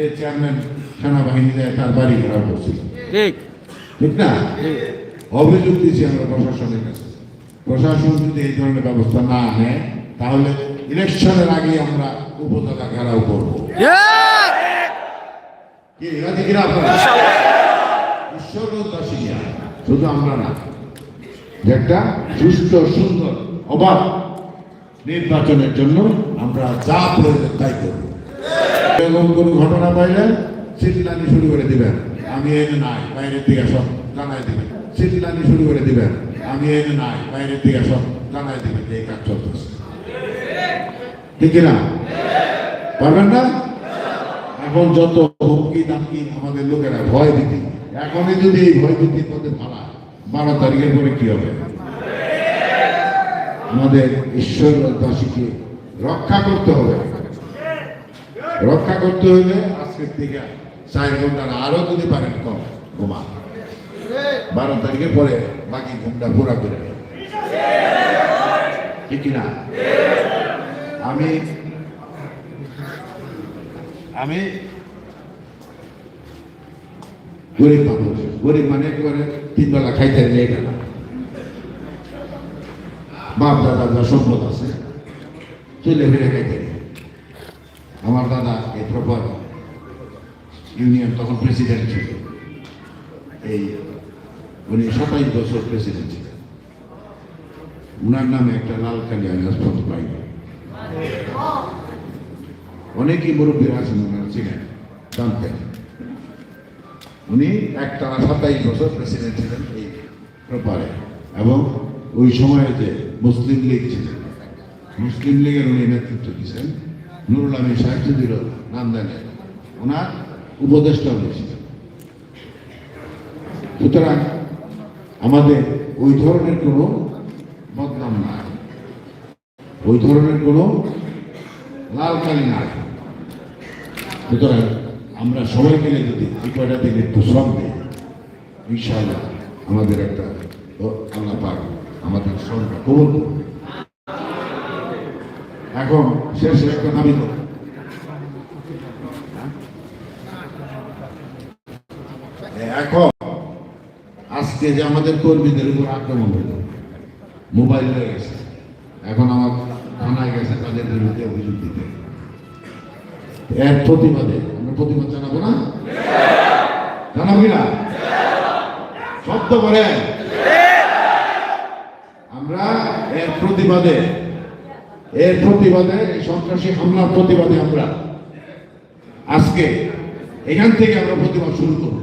যে চেয়ারম্যান সেনাবাহিনী দেয় তার বাড়ি ঘেরাও করছিল। ঠিক। ঠিক না? অভিযোগ দিয়েছি আমরা প্রশাসনের কাছে। প্রশাসন যদি এই ধরনের ব্যবস্থা না নেয় তাহলে ইলেকশনের আগে আমরা উপজেলা ঘেরাও করব। শুধু আমরা না একটা সুস্থ সুন্দর অবাধ নির্বাচনের জন্য আমরা যা প্রয়োজন তাই করব। এরকম ঘটনা পাইলে চিল্লানি শুরু করে দিবেন। আমি এনে নাই, বাইরের দিকে সব জানাই দিবেন। চিল্লানি শুরু করে দিবেন। আমি এনে নাই, বাইরের দিকে সব জানাই দিবেন কাজ চলতেছে। ঠিক না পারবেন না? এখন যত হুমকি দামকি আমাদের লোকেরা ভয় দিতে এখনই যদি এই ভয় দিতে পথে ভাড়া বারো তারিখের পরে কি হবে? আমাদের ঈশ্বর দাসীকে রক্ষা করতে হবে। রক্ষা করতে হলে আজকের থেকে চার ঘণ্টা না, আরও যদি পারেন কম ঘুমা বারো তারিখের পরে বাকি ঘুমটা পুরা করে। ঠিক না আমি আমি গরিব মানুষ গরিব মানে একেবারে তিন বেলা খাইতে নেই কেন বাপ দাদা যা সম্পদ আছে ফিরে খাইতে। আমার দাদা এই প্রপার ইউনিয়ন তখন প্রেসিডেন্ট ছিল। এই উনি সাতাইশ বছর প্রেসিডেন্ট ছিলেন। উনার নামে একটা লালকালি আমি হাসপাতাল পাই অনেকেই মুরব্বীরা আছেন, ওনারা ছিলেন জানতেন উনি একটা সাতাইশ বছর প্রেসিডেন্ট ছিলেন এই ব্যাপারে এবং ওই সময়ে যে মুসলিম লীগ ছিলেন মুসলিম লীগের উনি নেতৃত্ব দিয়েছেন। নুরুল আমিন সাহেব যদিও নাম জানেন ওনার উপদেষ্টা হয়েছিলেন সুতরাং আমাদের ওই ধরনের কোনো বদনাম নাই। ওই ধরনের কোনো লাল কালি নাই। সুতরাং আমরা সবাই মিলে যদি এই কয়টা দিন একটু শ্রম দিই আমাদের একটা আল্লাহ পাক আমাদের শ্রমটা কবল করবে। এখন শেষে একটা দাবি এখন আজকে যে আমাদের কর্মীদের উপর আক্রমণ হলো, মোবাইল হয়ে গেছে। এখন আমার থানায় গেছে, তাদের বিরুদ্ধে অভিযোগ দিতে। এর প্রতিবাদে, আমরা প্রতিবাদ জানাব না? জানাব কিনা শব্দ করে। আমরা এর প্রতিবাদে এর প্রতিবাদে সন্ত্রাসী হামলার প্রতিবাদে আমরা আজকে এখান থেকে আমরা প্রতিবাদ শুরু করব।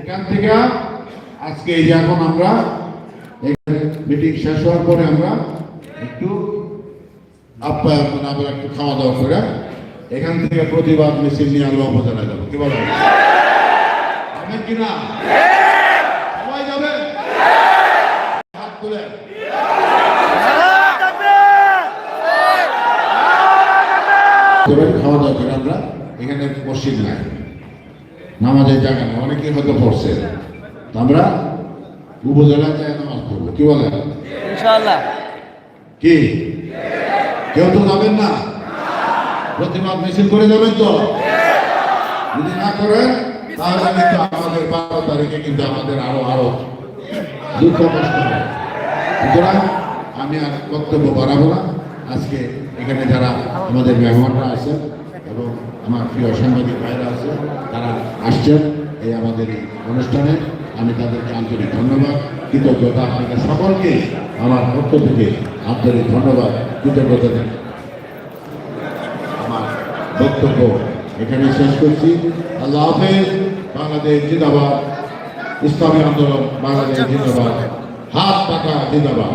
এখান থেকে আজকে এই যে এখন আমরা মিটিং শেষ হওয়ার পরে আমরা একটু আপ্যায়ন মানে আবার একটু খাওয়া দাওয়া করে এখান থেকে প্রতিবাদ মিছিল নিয়ে আলো উপজেলায় যাব। কি বলেন? যাবেন কি না সবাই যাবে হাত তুলে এবার খাওয়া দাওয়া করে আমরা এখানে মসজিদ নাই। নামাজের জায়গা নেই অনেকেই হয়তো পড়ছে। আমরা উপজেলায় যায় নামাজ পড়ব। কি ইনশাআল্লাহ। কি? কেউ তো যাবেন না? প্রতিবাদ মিছিল করে যাবেন তো? যদি না করেন তাহলে কিন্তু আমাদের বারো তারিখে কিন্তু আমাদের আরও আরও দুঃখ কষ্ট সুতরাং আমি আর বক্তব্য বাড়াবো না। আজকে এখানে যারা আমাদের মেহমানরা আছেন এবং আমার প্রিয় সাংবাদিক ভাইরা আছে তারা আসছেন এই আমাদের এই অনুষ্ঠানে। আমি তাদেরকে আন্তরিক ধন্যবাদ, কৃতজ্ঞতা, আপনাদের সকলকে আমার পক্ষ থেকে আন্তরিক ধন্যবাদ, কৃতজ্ঞতা আমার বক্তব্য এখানে শেষ করছি। আল্লাহ হাফেজ, বাংলাদেশ জিন্দাবাদ। ইসলামী আন্দোলন, বাংলাদেশ জিন্দাবাদ। হাত পাকা জিন্দাবাদ।